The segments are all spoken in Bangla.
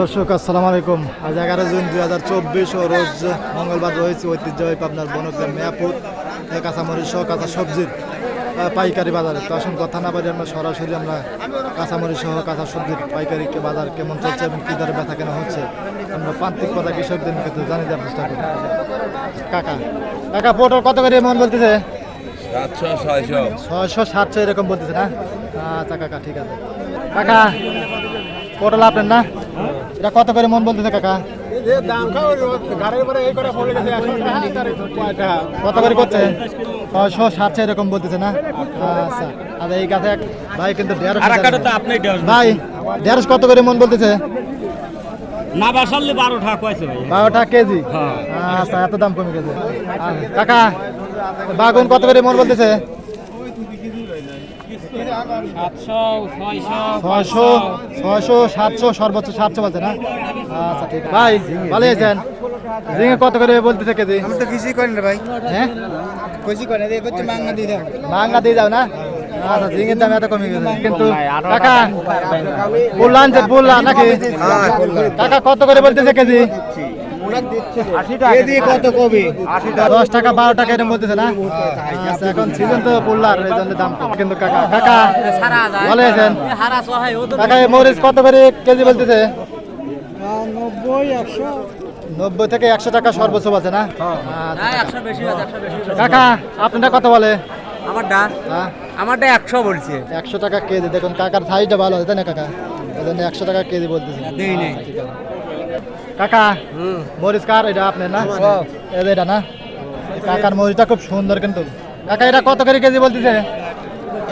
দর্শক আসসালামু আলাইকুম। আজ এগারো জুন দুই হাজার চব্বিশ ও রোজ মঙ্গলবার রয়েছে ঐতিহ্যবাহী পাবনার বনগ্রাম মেয়াপুর কাঁচামরিচ সহ কাঁচা সবজির পাইকারি বাজারে। তো আসুন কথা না পারি আমরা সরাসরি আমরা কাঁচামরিচ সহ কাঁচা সবজির পাইকারি বাজার কেমন চলছে এবং কী দরে ব্যথা কেনা হচ্ছে আমরা প্রান্তিক কথা কৃষকদের কিন্তু জানিয়ে দেওয়ার চেষ্টা করি। কাকা কাকা পটল কত করে মন বলতেছে? ছয়শো সাতশো এরকম বলতেছে না? আচ্ছা কাকা ঠিক আছে। কাকা পটল আপনার না? এটা কত করে মন বলতেছে কাকা? কত করে করছে? ছয়শো সাতশো এরকম বলতেছে না? আচ্ছা আর এই গাছে এক ভাই কিন্তু ভাই দেড়শো কত করে মন বলতেছে? না বাসালে বারো টাকা কয়েছে ভাই। বারো টাকা কেজি আচ্ছা এত দাম কমে গেছে। কাকা বাগুন কত করে মন বলতেছে? ছয়শো ছয়শো সাতশো সর্বোচ্চ সাতশো বলছে না? আচ্ছা ঠিক ভাই ভালো আছেন? ঝিঙে কত করে বলতেছে কেজি আমি তো কিছুই করেন রে ভাই। হ্যাঁ কিছুই করেন এই করছে মাংনা দিয়ে দাও। মাঙ্গা দিয়ে যাও না? আচ্ছা ঝিঙের দাম এত কমে গেছে কিন্তু কাকা বললা আনছে বললা নাকি? কাকা কত করে বলতেছে কেজি কেজি কত কবি? দশ টাকা বারো টাকা এরকম বলতেছে না? আচ্ছা এখন সিজন তো পড়লার এই জন্য দাম কম। কিন্তু কাকা কাকা ভালো আছেন কাকা মরিচ কত করে কেজি বলতেছে? নব্বই একশো নব্বই থেকে একশো টাকা সর্বোচ্চ না? আচ্ছা, কাকা। আপনারা কত বলে? আমারটা হ্যাঁ? আমারটা একশো বলছে। একশো টাকা কেজি দেখুন কাকার সাইজটা ভালো আছে তাই না কাকা? একশো টাকা কেজি বলতেছে। ঠিক আছে। কাকা মরিচ কার? এটা আপনার না? এটা না? কাকার মরিচটা খুব সুন্দর কিন্তু। কাকা এটা কত করে কেজি বলতেছে?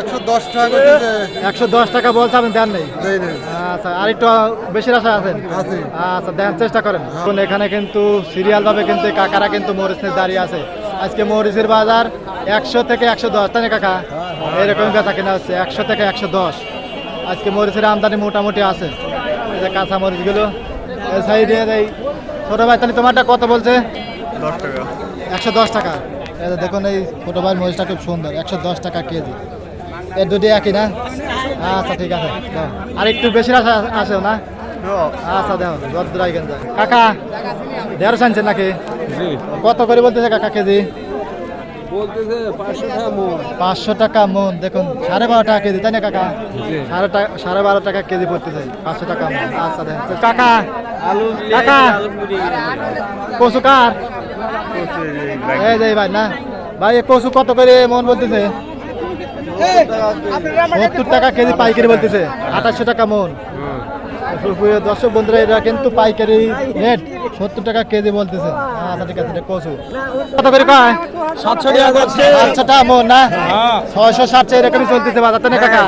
একশো দশ টাকা করতেছে একশো দশ টাকা বলছে আপনি দেন নেই? আচ্ছা আর একটু বেশি আশা আছেন? আছে। আচ্ছা দেন চেষ্টা করেন। এখন এখানে কিন্তু সিরিয়াল ভাবে কিন্তু কাকারা কিন্তু মরিচ নিয়ে দাঁড়িয়ে আছে। আজকে মরিচের বাজার একশো থেকে একশো দশ তাই কাকা? এরকম বেচা কেনা হচ্ছে একশো থেকে একশো দশ। আজকে মরিচের আমদানি মোটামুটি আছে। এই যে কাঁচা মরিচগুলো সাইডে এই ছোটো ভাই তাহলে তোমারটা কত বলছে? দশ টাকা। একশো দশ টাকা। এই যে দেখুন এই ছোটো ভাইয়ের মরিচটা খুব সুন্দর। একশো দশ টাকা কেজি। এর দুটি একই না? আচ্ছা ঠিক আছে। আর একটু বেশি আসে আসেও না? আচ্ছা রদ্রাই গেঞ্জ কাকা দেড়শো আনছেন নাকি? কত করে বলতেছে কাকা কেজি? পাঁচশো টাকা মন। দেখুন সাড়ে বারো টাকা কেজি তাই না কাকা? সাড়ে টাকা সাড়ে বারো টাকা কেজি পড়তেছে পাঁচশো টাকা মন। আচ্ছা কাকা কাকা কচু কার? এই ভাই না? ভাই কচু কত করে মন বলতেছে? সত্তর টাকা কেজি পাইকারি বলতেছে আঠাশশো টাকা মন। প্রিয় দর্শক বন্ধুরা এটা কিন্তু পাইকারি রেট সত্তর টাকা কেজি বলতেছে। আচ্ছা ঠিক আছে কচু। কত করে কয়? সাতশো টাকা আটশো টাকা না? ছয়শো সাতশো এরকমই চলতেছে বাজার তাই না কাকা?